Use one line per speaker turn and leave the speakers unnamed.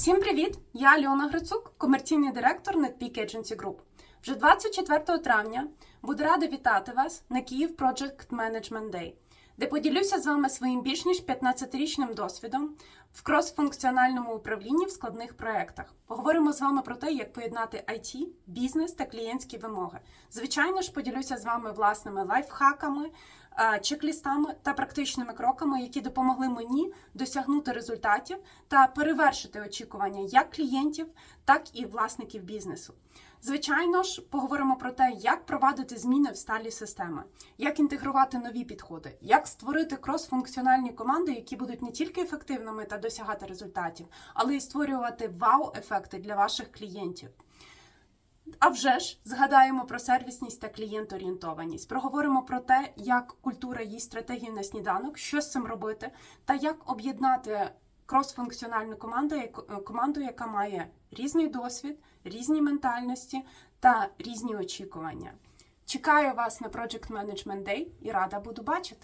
Всім привіт! Я Альона Грицук, комерційний директор NetPeak Agency Group. Вже 24 травня буду рада вітати вас на Київ Project Management Day, де поділюся з вами своїм більш ніж 15-річним досвідом в кросфункціональному управлінні в складних проєктах. Поговоримо з вами про те, як поєднати IT, бізнес та клієнтські вимоги. Звичайно ж, поділюся з вами власними лайфхаками, чек-лістами та практичними кроками, які допомогли мені досягнути результатів та перевершити очікування як клієнтів, так і власників бізнесу. Звичайно ж, поговоримо про те, як провадити зміни в сталі системи, як інтегрувати нові підходи, як створити кросфункціональні команди, які будуть не тільки ефективними та досягати результатів, але й створювати вау-ефекти для ваших клієнтів. А вже ж згадаємо про сервісність та клієнт-орієнтованість. Проговоримо про те, як культура їсть стратегію на сніданок, що з цим робити, та як об'єднати кросфункціональну команду, команду, яка має різний досвід, різні ментальності та різні очікування. Чекаю вас на Project Management Day і рада буду бачити.